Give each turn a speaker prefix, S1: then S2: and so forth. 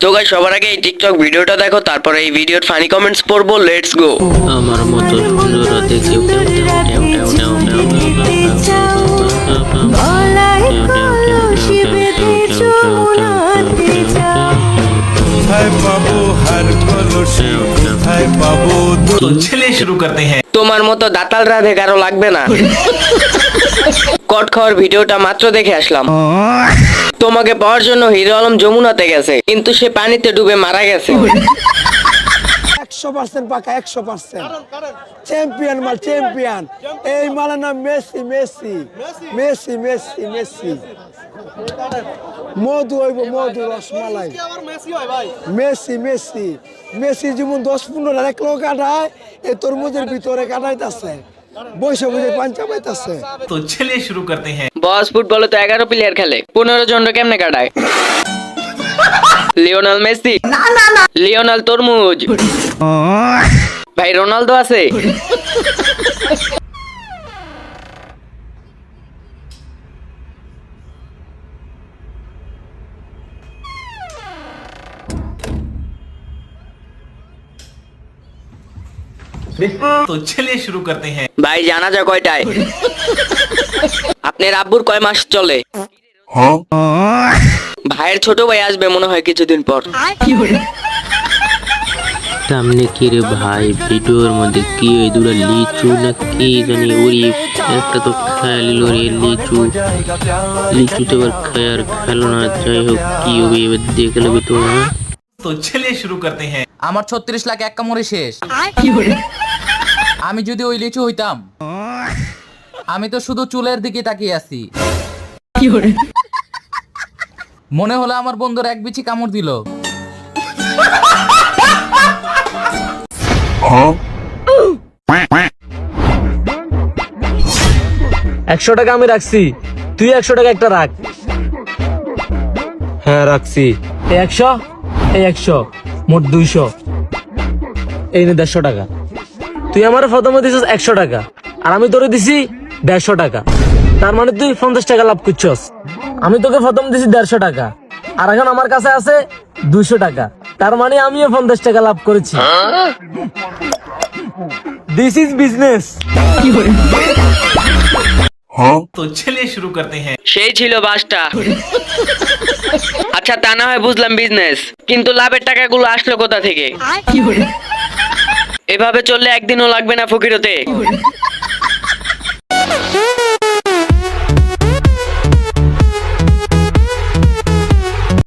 S1: তো গাই সবার আগে এই টিকটক ভিডিওটা দেখো তারপরে এই ভিডিওর ফানি কমেন্টস পড়ব লেটস গো
S2: আমার মতো সুন্দর দেখে
S3: হাই বাবু হার কলসি হাই পাবো
S4: চলে শুরু করতে হ্যাঁ
S1: তোমার মতো দাতাল রাধে কারও লাগবে না। কট খাওয়ার ভিডিওটা মাত্র দেখে আসলাম। তোমাকে পাওয়ার জন্য হিরো আলম যমুনাতে গেছে কিন্তু সে পানিতে ডুবে মারা গেছে।
S5: একশো পার্সেন্ট পাকা একশো পার্সেন্ট। চ্যাম্পিয়ন মাল চ্যাম্পিয়ন এই মালের নাম Messi Messi. Messi. Messi Messi মধু হইব মধু রসমালাই মেসি মেসি মেসি। যেমন দশ পনেরো এক লোক কাটায় এই তরমুজের ভিতরে কাটাইতেছে।
S4: তো চলিয়ে শুরু করতে হ্যাঁ।
S1: বস ফুটবলে তো এগারো প্লেয়ার খেলে। পনেরো জন কেমনে কাটায়? লিওনাল মেসি না না না লিওনাল তরমুজ ভাই রোনালদো আছে
S4: তো চলিয়ে শুরু করতে हैं
S1: ভাই জানাজা কয়টায় আপনার আব্বুর কয় মাস চলে ভাইয়ের ছোট ভাই আসবে মনে হয় কিছুদিন পর।
S2: সামনে কি রে ভাই? ভিডিওর মধ্যে কি ওই দুটো লিচু না কি জানি ওরি একটা তো খেয়াল ওরে লিচু লিচু। তো আবার খেয়ার খেলো না যাই হোক কি হবে এবার দেখে নেবে তো হ্যাঁ?
S4: তো ছেলে শুরু করতে হ্যাঁ।
S6: আমার ছত্রিশ লাখ এক কামড়ে শেষ। আমি যদি ওই লিচু হইতাম আমি তো শুধু চুলের দিকে তাকিয়ে আছি। মনে হলো আমার বন্ধুর এক বিচি কামড় দিল।
S7: একশো টাকা আমি রাখছি। তুই একশো টাকা একটা রাখ। হ্যাঁ রাখছি। এই একশো এই একশো, মোট দুইশো। এই নে দেড়শো টাকা। তুই আমার প্রথমে দিছিস একশো টাকা, আর আমি তোরে দিছি দেড়শো টাকা। তার মানে তুই পঞ্চাশ টাকা লাভ করছস। আমি তোকে প্রথম দিছি দেড়শো টাকা আর এখন আমার কাছে আছে দুইশো টাকা। তার মানে আমিও পঞ্চাশ টাকা লাভ করেছি। দিস ইজ বিজনেস
S4: তো চলে শুরু করতে হ্যাঁ।
S1: সেই ছিল বাসটা। আচ্ছা তা না হয় বুঝলাম বিজনেস কিন্তু লাভের টাকাগুলো আসলো কোথা থেকে? এভাবে চললে একদিনও লাগবে না ফকিরতে।